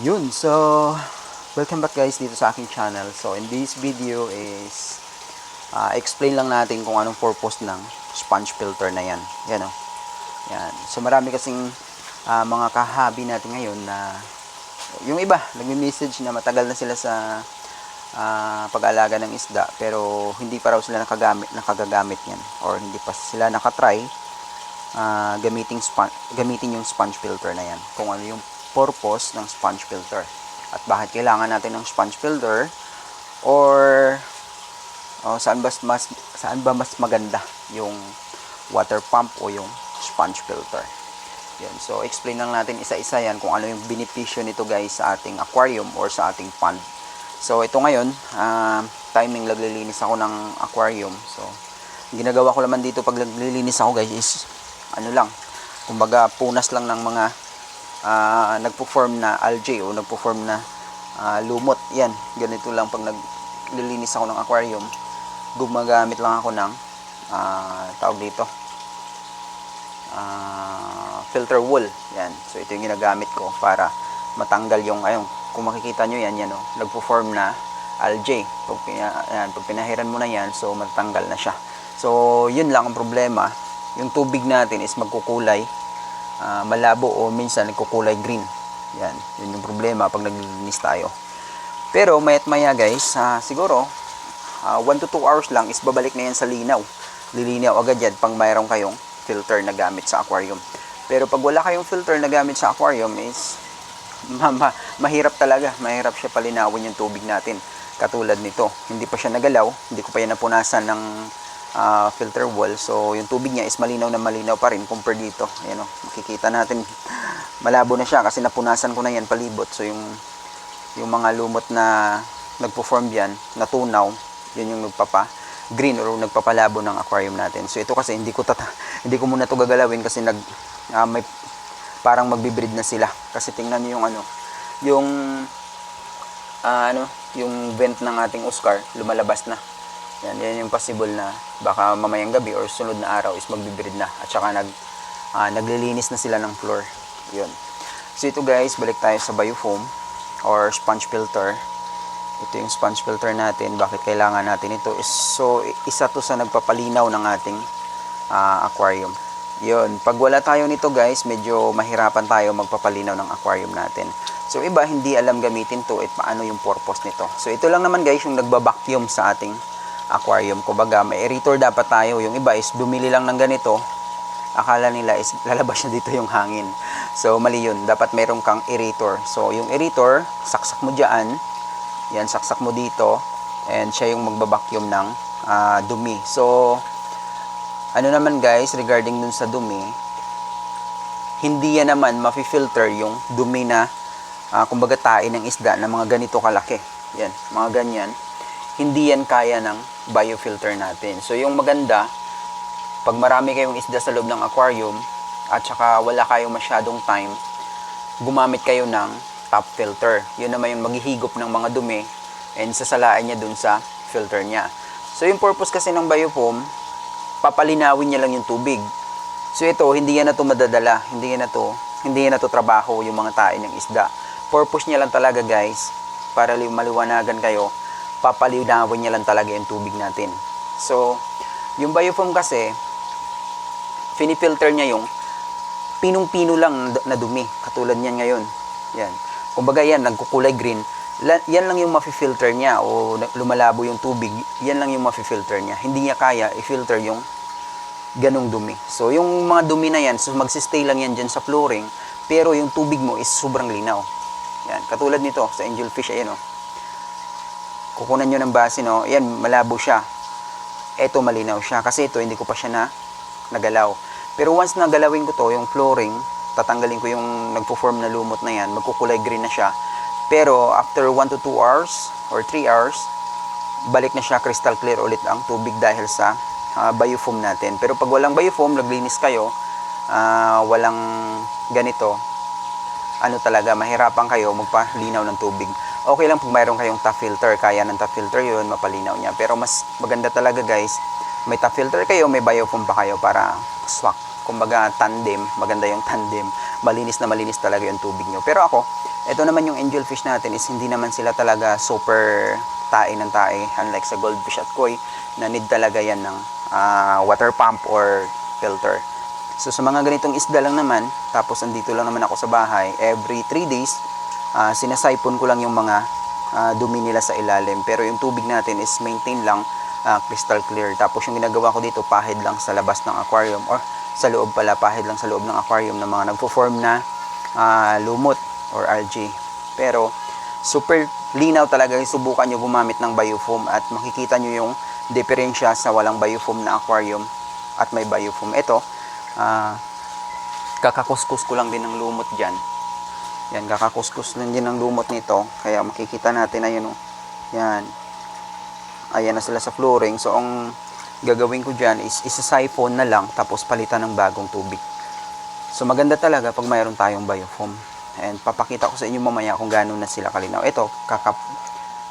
Yun, so welcome back guys dito sa aking channel. So in this video is ah, explain lang natin kung anong purpose ng sponge filter na yan. Yan o. Yan. So marami kasing ah, mga kahabi natin ngayon na yung iba, nagme-message na matagal na sila sa ah, pag-alaga ng isda pero hindi pa raw sila nakagamit, nakagagamit yan or hindi pa sila nakatry ah, gamitin, gamitin yung sponge filter na yan. Kung ano yung purpose ng sponge filter. At bakit kailangan natin ng sponge filter or oh, saan, ba mas, saan ba mas maganda yung water pump o yung sponge filter. Yan. So, explain lang natin isa-isa yan kung ano yung benepisyo nito guys sa ating aquarium or sa ating pond. So, ito ngayon, ah, timing naglilinis ako ng aquarium. So, ginagawa ko naman dito pag naglilinis ako guys is ano lang, kumbaga punas lang ng mga ah, nagpo-form na algae o nagpo-form na ah, lumot. Yan, ganito lang pag naglilinis ako ng aquarium. Gumagamit lang ako ng ah, tawag dito ah, filter wool. Yan. So ito yung ginagamit ko para matanggal yung ayun, kung makikita nyo yan, yan oh, nagpo-form na algae. Pag, pina, yan, pag pinahiran mo na yan, so matatanggal na siya. So yun lang ang problema. Yung tubig natin is magkukulay ah, malabo o minsan nagkukulay green. Yan, yun yung problema pag naglilinis tayo. Pero mayat maya guys, ah, siguro 1 to 2 hours lang is babalik na yan sa linaw. Lilinaw agad yan pang mayroon kayong filter na gamit sa aquarium. Pero pag wala kayong filter na gamit sa aquarium is ma- ma- mahirap talaga. Mahirap siya palinawin yung tubig natin. Katulad nito, hindi pa siya nagalaw, hindi ko pa yan napunasan ng ah, filter wall. So, yung tubig niya is malinaw na malinaw pa rin compared dito. Ayan o, makikita natin, malabo na siya kasi napunasan ko na yan palibot. So, yung, yung mga lumot na nagpo-form yan, natunaw, yun yung nagpapa green or nagpapalabo ng aquarium natin. So, ito kasi hindi ko tata hindi ko muna to gagalawin kasi nag ah, may parang magbi-breed na sila. Kasi tingnan niyo yung ano, yung ah, ano, yung vent ng ating Oscar lumalabas na. Yan, yan yung possible na baka mamayang gabi or sunod na araw is magbi-breed na at saka nag ah, naglilinis na sila ng floor. Yun. So ito guys, balik tayo sa biofoam or sponge filter. Ito yung sponge filter natin. Bakit kailangan natin ito? Is, so isa to sa nagpapalinaw ng ating ah, aquarium. Yun, pag wala tayo nito guys, medyo mahirapan tayo magpapalinaw ng aquarium natin. So iba hindi alam gamitin to at paano yung purpose nito. So ito lang naman guys yung nagba-vacuum sa ating aquarium. Kumbaga may aerator dapat tayo. Yung iba is bumili lang ng ganito. Akala nila is lalabas na dito yung hangin. So mali yun. Dapat meron kang aerator. So yung aerator, saksak mo dyan. Yan, saksak mo dito. And siya yung magba-vacuum ng ah, dumi. So ano naman guys, regarding dun sa dumi, hindi yan naman mafi-filter yung dumi na ah, kumbaga tae ng isda na mga ganito kalaki. Yan, mga ganyan. Hindi yan kaya ng biofilter natin. So yung maganda, pag marami kayong isda sa loob ng aquarium at saka wala kayong masyadong time, gumamit kayo ng top filter. Yun naman yung maghihigop ng mga dumi and sasalaan niya dun sa filter niya. So yung purpose kasi ng biofoam, papalinawin niya lang yung tubig. So ito, hindi yan na to madadala, hindi yan na to, hindi yan na to trabaho yung mga tae ng isda. Purpose niya lang talaga guys, para li- maliwanagan kayo, papalinawin niya lang talaga yung tubig natin. So, yung biofoam kasi, finifilter niya yung pinong-pino lang na dumi, katulad niyan ngayon. Yan. Kumbaga yan, nagkukulay green, yan lang yung mafi-filter niya o lumalabo yung tubig, yan lang yung mafi-filter niya. Hindi niya kaya i-filter yung ganong dumi. So, yung mga dumi na yan, so magsistay lang yan dyan sa flooring, pero yung tubig mo is sobrang linaw. Yan, katulad nito sa angelfish, ayan o. Kukunan nyo ng base, no? Yan, malabo siya. Eto, malinaw siya. Kasi ito, hindi ko pa siya na nagalaw. Pero once nagalawin ko to, yung flooring, tatanggalin ko yung nagpo-form na lumot na yan, magkukulay green na siya. Pero after 1 to 2 hours or 3 hours, balik na siya crystal clear ulit ang tubig dahil sa ah, biofoam natin. Pero pag walang biofoam, naglinis kayo, ah, walang ganito, ano talaga, mahirapan kayo magpalinaw ng tubig. Okay lang pag mayroon kayong top filter, kaya ng top filter yun, mapalinaw niya. Pero mas maganda talaga guys, may top filter kayo, may biofoam pa kayo para swak. Kumbaga tandem, maganda yung tandem. Malinis na malinis talaga yung tubig nyo. Pero ako, Ito naman yung angelfish natin is hindi naman sila talaga super tae ng tae unlike sa goldfish at koi na need talaga yan ng ah, water pump or filter. So sa mga ganitong isda lang naman, tapos andito lang naman ako sa bahay, every 3 days, ah, sinasipon ko lang yung mga ah, dumi nila sa ilalim. Pero yung tubig natin is maintain lang ah, crystal clear. Tapos yung ginagawa ko dito, pahid lang sa labas ng aquarium or sa loob pala, pahid lang sa loob ng aquarium ng mga nagpo-form na ah, lumot or algae. Pero super linaw talaga subukan nyo gumamit ng biofoam at makikita nyo yung diferensya sa walang biofoam na aquarium at may biofoam. Ito, ah, kakakuskus ko lang din ng lumot dyan. Yan, kakakuskus lang din ng lumot nito. Kaya makikita natin, ayun o. Yan. Ayan na sila sa flooring. So, ang gagawin ko dyan is isa-siphon na lang tapos palitan ng bagong tubig. So, maganda talaga pag mayroon tayong biofoam. And papakita ko sa inyo mamaya kung gaano na sila kalinaw. Ito, kaka,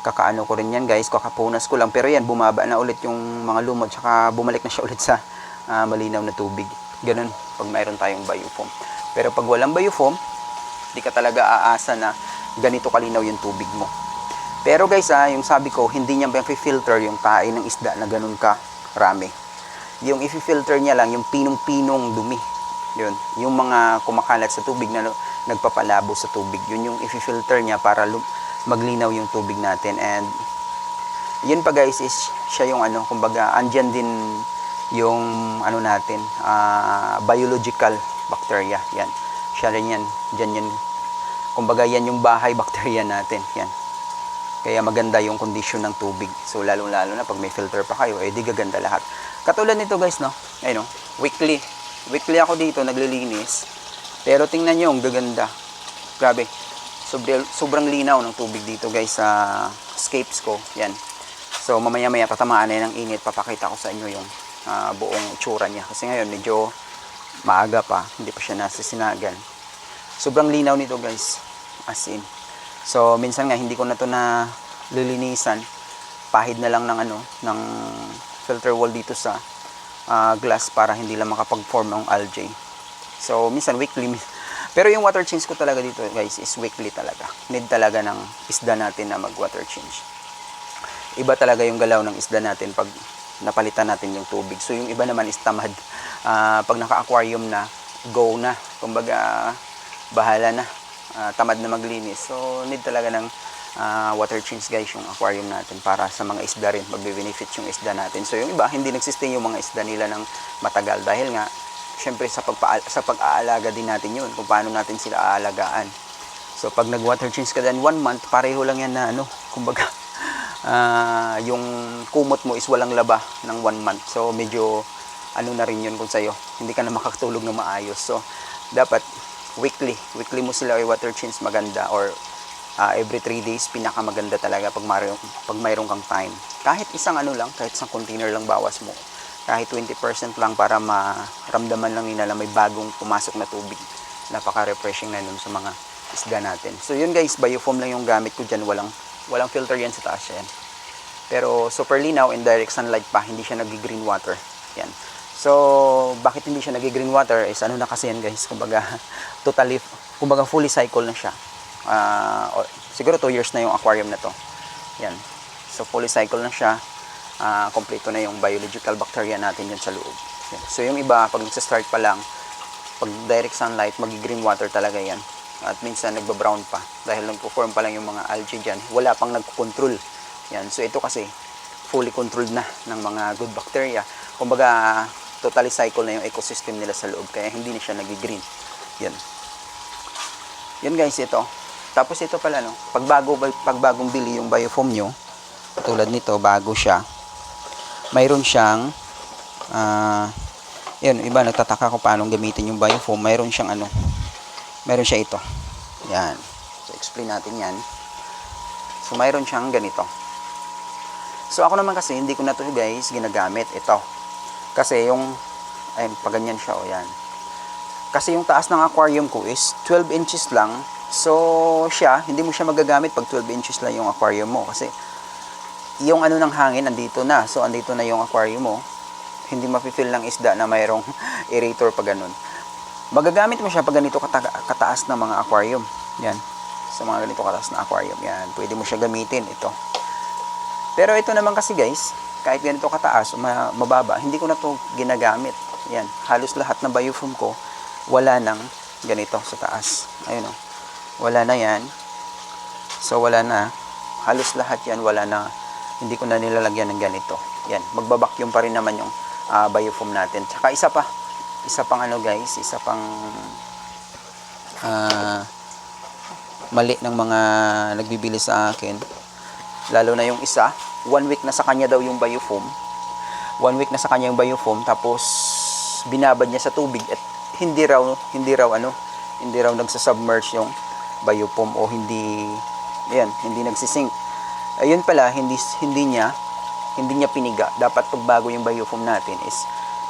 kakaano ko rin yan guys. Kakapunas ko lang. Pero yan, bumaba na ulit yung mga lumot. Tsaka bumalik na siya ulit sa ah, malinaw na tubig. Ganun pag mayroon tayong biofoam. Pero pag walang biofoam, di ka talaga aasa na ganito kalinaw yung tubig mo. Pero guys, ah, yung sabi ko, hindi niya filter yung tae ng isda na ganun ka rami. Yung i-filter niya lang, yung pinong-pinong dumi. Yun. Yung mga kumakalat sa tubig na nagpapalabo sa tubig. Yun yung i-filter niya para maglinaw yung tubig natin. And yun pa guys is siya yung ano, kumbaga andyan din yung ano natin, ah, biological bacteria. Yan. Siya rin yan. Diyan yan. Kumbaga yan yung bahay bacteria natin. Yan. Kaya maganda yung condition ng tubig. So lalo-lalo na pag may filter pa kayo, eh di gaganda lahat. Katulad nito guys, no? Ayun, no? Weekly. Weekly ako dito naglilinis. Pero tingnan nyo, ang gaganda. Grabe. Sobrang, sobrang linaw ng tubig dito guys sa scapes ko. Yan. So mamaya-maya tatamaan na yan ng init. Papakita ko sa inyo yung ah, buong tsura niya. Kasi ngayon medyo maaga pa. Hindi pa siya nasisinagan. Sobrang linaw nito guys. As in. So minsan nga hindi ko na to na lilinisan. Pahid na lang ng ano, ng filter wall dito sa ah, glass para hindi lang makapag-form ng algae. So minsan weekly pero yung water change ko talaga dito guys is weekly talaga. Need talaga ng isda natin na mag water change. Iba talaga yung galaw ng isda natin pag napalitan natin yung tubig. So yung iba naman is tamad. Ah, pag naka-aquarium na, go na. Kumbaga, bahala na. Ah, tamad na maglinis. So need talaga ng ah, water change guys yung aquarium natin para sa mga isda rin. Magbe-benefit yung isda natin. So yung iba, hindi nagsistay yung mga isda nila ng matagal dahil nga, syempre sa, pagpa- sa pag-aalaga din natin yun kung paano natin sila aalagaan. So pag nag-water change ka din one month, pareho lang yan na ano, kumbaga ah, yung kumot mo is walang laba ng one month. So medyo ano na rin yun kung sa'yo. Hindi ka na makakatulog na maayos. So dapat weekly, weekly mo sila i-water change maganda or ah, every 3 days pinakamaganda talaga pag mayroon, pag mayroon kang time. Kahit isang ano lang, kahit isang container lang bawas mo. Kahit 20% lang para maramdaman lang nila na may bagong pumasok na tubig. Napaka-refreshing na nun sa mga isda natin. So yun guys, biofoam lang yung gamit ko dyan. Walang, walang filter yan sa taas yan. Pero super linaw in direct sunlight pa, hindi siya nag-green water. Yan. So, bakit hindi siya nag-green water is ano na kasi yan guys, kumbaga totally, kumbaga fully cycle na siya. O- siguro 2 years na yung aquarium na to. Yan. So, fully cycle na siya. Ah, kompleto na yung biological bacteria natin yan sa loob. Yan. So, yung iba, pag nagsa-start pa lang, pag direct sunlight, mag-green water talaga yan. At minsan nagba-brown pa dahil nagpo-form pa lang yung mga algae dyan. Wala pang nagko-control. Yan. So ito kasi fully controlled na ng mga good bacteria. Kumbaga totally cycle na yung ecosystem nila sa loob kaya hindi na siya nag-green. Yan. Yan guys ito. Tapos ito pala no, pag bago pag bagong bili yung biofoam nyo, tulad nito bago siya. Mayroon siyang ah yun, iba nagtataka ko paano gamitin yung biofoam. Mayroon siyang ano, mayroon siya ito. Yan. So, explain natin yan. So, mayroon siyang ganito. So, ako naman kasi, hindi ko na to guys, ginagamit. Ito. Kasi yung, ayun, pag ganyan siya, o yan. Kasi yung taas ng aquarium ko is 12 inches lang. So, siya, hindi mo siya magagamit pag 12 inches lang yung aquarium mo. Kasi, yung ano ng hangin, andito na. So, andito na yung aquarium mo. Hindi mafe-feel ng isda na mayroong aerator pa ganun magagamit mo siya pag ganito kata- kataas na mga aquarium. Yan. sa mga ganito kataas na aquarium. Yan, pwede mo siya gamitin ito. Pero ito naman kasi guys, kahit ganito kataas o ma- mababa, hindi ko na to ginagamit. Yan, halos lahat ng biofoam ko, wala nang ganito sa taas. Ayun o. Wala na yan. So, wala na. Halos lahat yan, wala na. Hindi ko na nilalagyan ng ganito. Yan, magbabacuum pa rin naman yung ah, biofoam natin. Tsaka isa pa, isa pang ano guys, isa pang ah, mali ng mga nagbibili sa akin. Lalo na yung isa, one week na sa kanya daw yung biofoam. One week na sa kanya yung biofoam, tapos binabad niya sa tubig at hindi raw, hindi raw ano, hindi raw nagsasubmerge yung biofoam o hindi, yan, hindi nagsisink. Ayun pala, hindi, hindi niya, hindi niya piniga. Dapat pag bago yung biofoam natin is,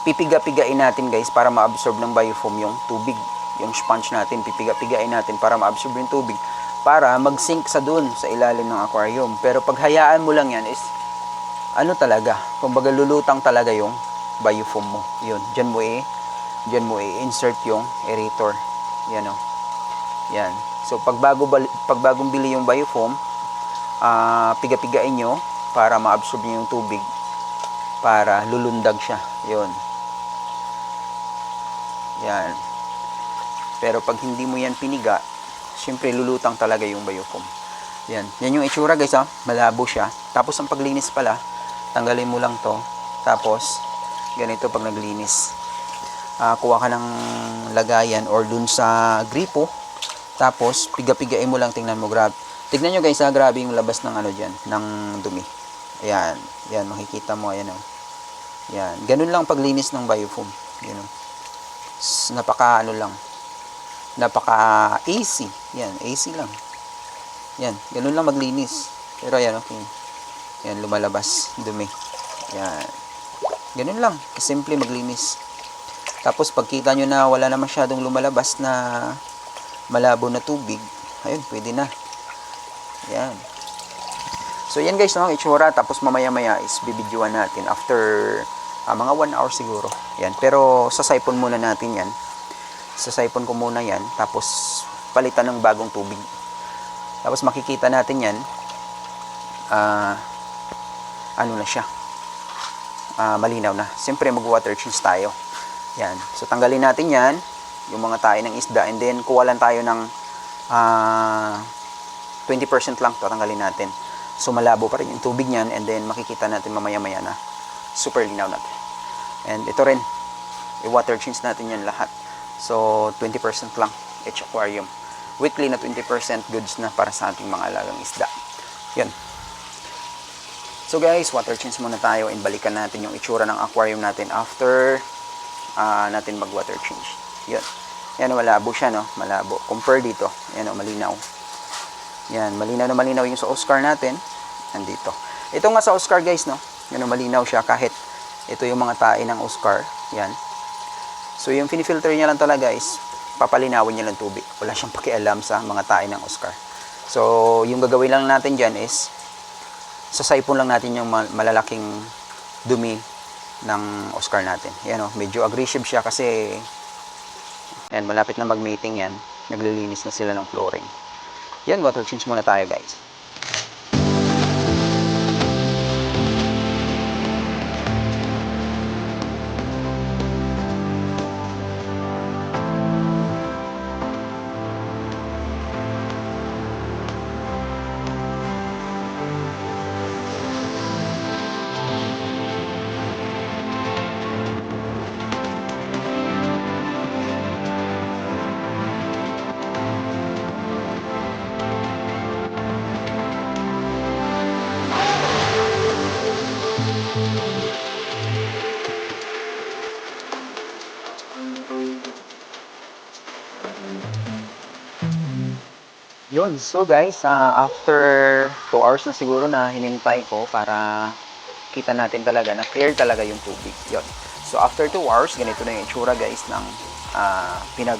pipiga-pigain natin guys para ma-absorb ng biofoam yung tubig. Yung sponge natin, pipiga-pigain natin para ma-absorb yung tubig para mag-sink sa dun sa ilalim ng aquarium. Pero pag hayaan mo lang yan is ano talaga, kumbaga lulutang talaga yung biofoam mo. Yun, dyan mo i dyan mo i-insert yung aerator. Yan o. Yan. So pag bago pag bagong bili yung biofoam, ah piga-pigain nyo para ma-absorb nyo yung tubig para lulundag siya. Yun. Yan. Pero pag hindi mo yan piniga, syempre lulutang talaga yung biofoam. Yan. Yan yung itsura guys ha. Malabo siya. Tapos ang paglinis pala, tanggalin mo lang to. Tapos, ganito pag naglinis. Ah, kuha ka ng lagayan or dun sa gripo. Tapos, piga-pigain mo lang. Tingnan mo, grab. Tignan nyo guys ha, grabe yung labas ng ano dyan, ng dumi. Ayan. Yan, makikita mo. Ayan o. Yan. Ganun lang paglinis ng biofoam. Ganun. Napaka ano lang. Napaka AC. Yan, AC lang. Yan, ganun lang maglinis. Pero ayan, okay. Yan, lumalabas, dumi. Yan. Ganun lang, simple maglinis. Tapos pagkita nyo na wala na masyadong lumalabas na malabo na tubig, ayun, pwede na. Yan. So yan guys, no, ang itsura. Tapos mamaya maya is bibidyoan natin after ah, mga 1 hour siguro. Yan. Pero sa siphon muna natin yan. Sa siphon ko muna yan. Tapos palitan ng bagong tubig. Tapos makikita natin yan. ah ano na siya. Ah, malinaw na. Siyempre mag-water change tayo. Yan. So tanggalin natin yan. Yung mga tayo ng isda. And then kuha lang tayo ng ah 20% lang tatanggalin natin. So malabo pa rin yung tubig niyan and then makikita natin mamaya-maya na super linaw natin. And ito rin, i-water change natin yan lahat. So 20% lang each aquarium. Weekly na 20% goods na para sa ating mga alagang isda. Yan. So guys, water change muna tayo and balikan natin yung itsura ng aquarium natin after ah, natin mag-water change. Yan. Yan, malabo siya, no? Malabo. Compare dito. Yan, oh, malinaw. Yan, malinaw na malinaw yung sa Oscar natin. Nandito. Ito nga sa Oscar, guys, no? Yan, oh, malinaw siya kahit ito yung mga tae ng Oscar. Yan. So, yung finifilter niya lang talaga is papalinawin niya lang tubig. Wala siyang pakialam sa mga tae ng Oscar. So, yung gagawin lang natin dyan is sasaipon lang natin yung mal- malalaking dumi ng Oscar natin. Yan oh, medyo aggressive siya kasi yan, malapit na mag-mating yan. Naglilinis na sila ng flooring. Yan, water change muna tayo guys. Yun, so guys, ah, after 2 hours na siguro na hinintay ko para kita natin talaga na clear talaga yung tubig. Yun. So after 2 hours, ganito na yung itsura guys ng ah, pinag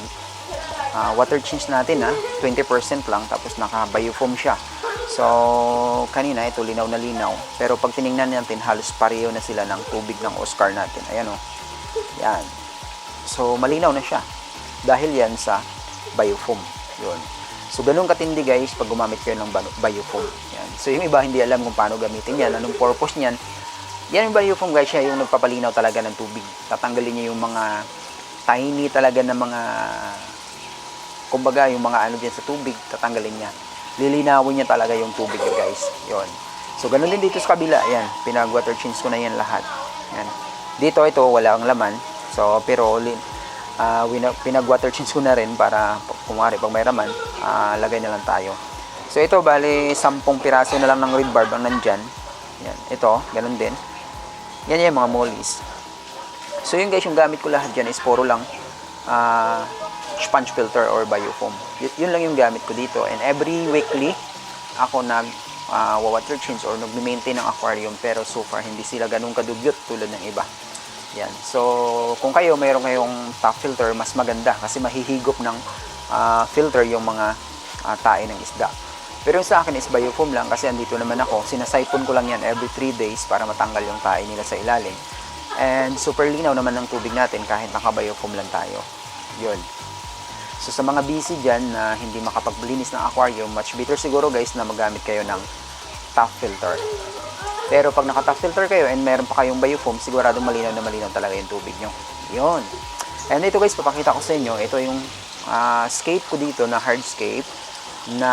ah, water change natin na 20% lang tapos naka biofoam siya. So kanina ito linaw na linaw pero pag tiningnan natin halos pareho na sila ng tubig ng Oscar natin. Ayan oh. Yan. So malinaw na siya dahil yan sa biofoam. Yun. So, ganun katindi guys pag gumamit kayo ng biofoam. Yan. So, yung iba hindi alam kung paano gamitin yan, anong purpose niyan. Yan yung biofoam guys, siya yung nagpapalinaw talaga ng tubig. Tatanggalin niya yung mga tiny talaga na mga kumbaga yung mga ano dyan sa tubig, tatanggalin niya. Lilinawin niya talaga yung tubig niya guys. Yon. So, ganun din dito sa kabila. Yan, pinag-water change ko na yan lahat. Yan. Dito, ito, wala ang laman. So, pero, wina- pinag-water change ko na rin para kumari pag may raman, ah, lagay na lang tayo. So, ito, bali, 10 piraso na lang ng red barb ang nandyan. Yan. Ito, ganun din. Yan yung mga mollies. So, yun guys, yung gamit ko lahat dyan is puro lang ah, sponge filter or biofoam. Y- yun lang yung gamit ko dito. And every weekly, ako nag ah, water change or nag-maintain ng aquarium pero so far hindi sila ganun kadugyot tulad ng iba. Yan. So, kung kayo mayroon kayong top filter, mas maganda kasi mahihigop ng ah, filter yung mga ah, tae ng isda. Pero yung sa akin is biofoam lang kasi andito naman ako. Sinasipon ko lang yan every 3 days para matanggal yung tae nila sa ilalim. And super linaw naman ng tubig natin kahit naka-biofoam lang tayo. Yun. So sa mga busy dyan na hindi makapaglinis ng aquarium, much better siguro guys na magamit kayo ng top filter. Pero pag naka-top filter kayo and meron pa kayong biofoam, siguradong malinaw na malinaw talaga yung tubig nyo. Yun. And ito guys, papakita ko sa inyo, ito yung ah, scape ko dito na hardscape na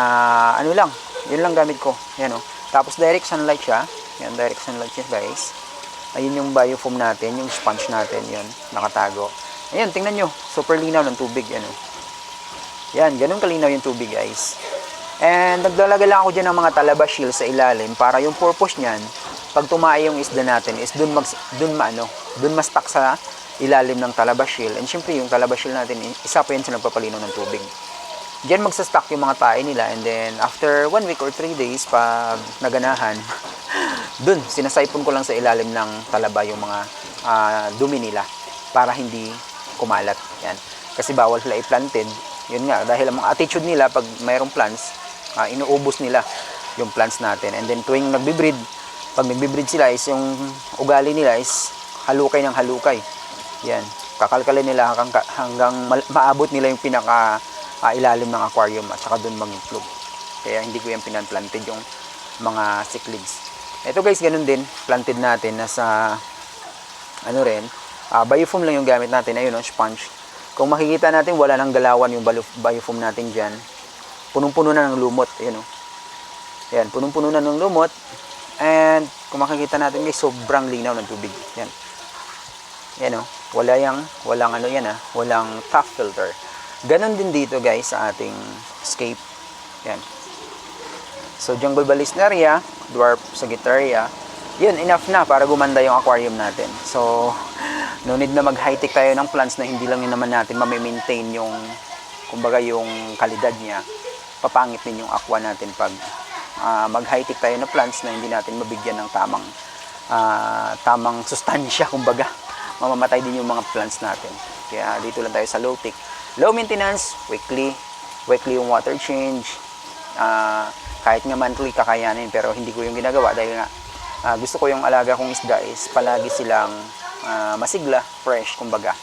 ano lang, yun lang gamit ko. Yan o. Tapos direct sunlight siya. Yan, direct sunlight siya guys. Ayun yung biofoam natin, yung sponge natin, yun, nakatago. Ayan, tingnan nyo, super linaw ng tubig, ano. Yan, ganun kalinaw yung tubig, guys. And naglalagay lang ako dyan ng mga talaba shield sa ilalim para yung purpose niyan, pag tumae yung isda natin is dun, mag, dun maano, dun ma-stuck sa ilalim ng talaba shield. And syempre yung talaba shield natin, isa pa yan sa nagpapalinaw ng tubig. Diyan magsa-stock yung mga tae nila and then after one week or three days pag naganahan, dun sinasaypon ko lang sa ilalim ng talaba yung mga ah, dumi nila para hindi kumalat. Yan. Kasi bawal sila i-planted. Yun nga, dahil ang attitude nila pag mayroong plants, ah, inuubos nila yung plants natin. And then tuwing nagbe-breed, pag nagbe-breed sila is yung ugali nila is halukay ng halukay. Yan. Kakalkalin nila hanggang, hanggang maabot nila yung pinaka ah, ilalim ng aquarium at saka doon mag-itlog. Kaya hindi ko yan pinanplanted yung mga cichlids. Ito guys, ganun din. Planted natin nasa ano rin, ah, biofoam lang yung gamit natin. Ayun, no, sponge. Kung makikita natin, wala nang galawan yung bio- biofoam natin dyan. Punong-puno na ng lumot. Ayun, no. Yan, punong-puno na ng lumot. And kung makikita natin guys, sobrang linaw ng tubig. Yan. Yan, no. Wala yang, walang ano yan, ah. Walang top filter. Ganon din dito guys sa ating scape. Yan. So, jungle balisneria, dwarf sagittaria, yun, enough na para gumanda yung aquarium natin. So, no need na mag-high-tech tayo ng plants na hindi lang yun naman natin mamimaintain yung, kumbaga yung kalidad niya. Papangit din yung aqua natin pag ah, mag-high-tech tayo na plants na hindi natin mabigyan ng tamang ah, tamang sustansya, kumbaga. Mamamatay din yung mga plants natin. Kaya dito lang tayo sa low-tech. Low maintenance, weekly. Weekly yung water change. Ah, kahit nga monthly kakayanin pero hindi ko yung ginagawa dahil nga ah, gusto ko yung alaga kong isda is palagi silang ah, masigla, fresh, kumbaga.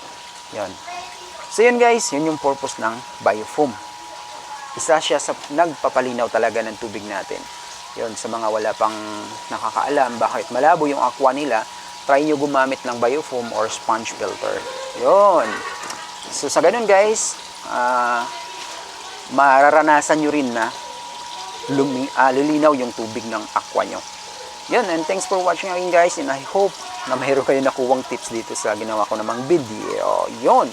Yon. So yun guys, yun yung purpose ng biofoam. Isa siya sa nagpapalinaw talaga ng tubig natin. Yon, sa mga wala pang nakakaalam bakit malabo yung aqua nila, try nyo gumamit ng biofoam or sponge filter. Yon. So sa ganun guys, ah mararanasan nyo rin na lumi, ah, lilinaw yung tubig ng aqua nyo. Yun, and thanks for watching again guys, and I hope na mayroon kayo nakuwang tips dito sa ginawa ko namang video. Yun!